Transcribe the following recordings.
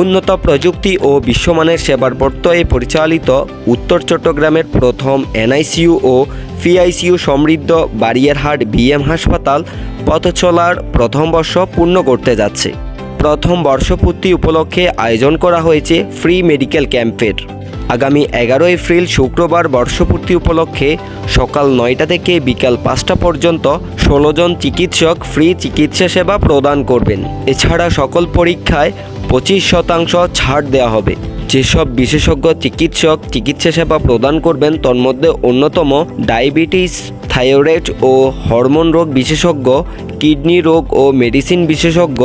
উন্নত প্রযুক্তি ও বিশ্বমানের সেবার বর্তয়ে পরিচালিত উত্তর চট্টগ্রামের প্রথম এনআইসিইউ ও পিআইসিইউ সমৃদ্ধ বারিয়ারহাট বিএম হাসপাতাল পথচলার প্রথম বর্ষ পূর্ণ করতে যাচ্ছে। প্রথম বর্ষপূর্তি উপলক্ষে আয়োজন করা হয়েছে ফ্রি মেডিকেল ক্যাম্পের। আগামী এগারো এপ্রিল শুক্রবার বর্ষপূর্তি উপলক্ষে সকাল নয়টা থেকে বিকাল পাঁচটা পর্যন্ত ষোলো জন চিকিৎসক ফ্রি চিকিৎসা সেবা প্রদান করবেন। এছাড়া সকল পরীক্ষায় পঁচিশ শতাংশ ছাড় দেওয়া হবে। যেসব বিশেষজ্ঞ চিকিৎসক চিকিৎসা সেবা প্রদান করবেন, তন্মধ্যে অন্যতম ডায়াবেটিস থাইরয়েড ও হরমোন রোগ বিশেষজ্ঞ, কিডনি রোগ ও মেডিসিন বিশেষজ্ঞ,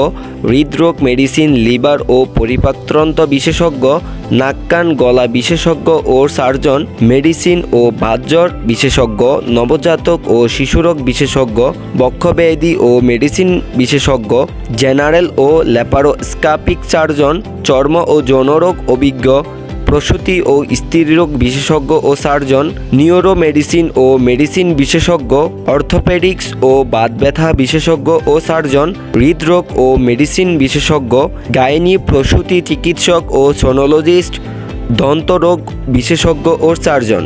হৃদরোগ মেডিসিন, লিভার ও পরিপাত্রন্ত্র বিশেষজ্ঞ, নাক, কান, গলা বিশেষজ্ঞ ও সার্জন, মেডিসিন ও বাতজ্বর বিশেষজ্ঞ, নবজাতক ও শিশুরোগ বিশেষজ্ঞ, বক্ষব্যাধি ও মেডিসিন বিশেষজ্ঞ, জেনারেল ও ল্যাপারোস্কাপিক সার্জন, চর্ম ও যৌনরোগ অভিজ্ঞ প্রসূতি ও স্ত্রীরোগ বিশেষজ্ঞ ও সার্জন নিউরো মেডিসিন ও মেডিসিন বিশেষজ্ঞ, অর্থোপেডিক্স ও বাত ব্যথা বিশেষজ্ঞ ও সার্জন, হৃদরোগ ও মেডিসিন বিশেষজ্ঞ গায়নি প্রসূতি চিকিৎসক ও সোনোলজিস্ট, দন্তরোগ বিশেষজ্ঞ ও সার্জন।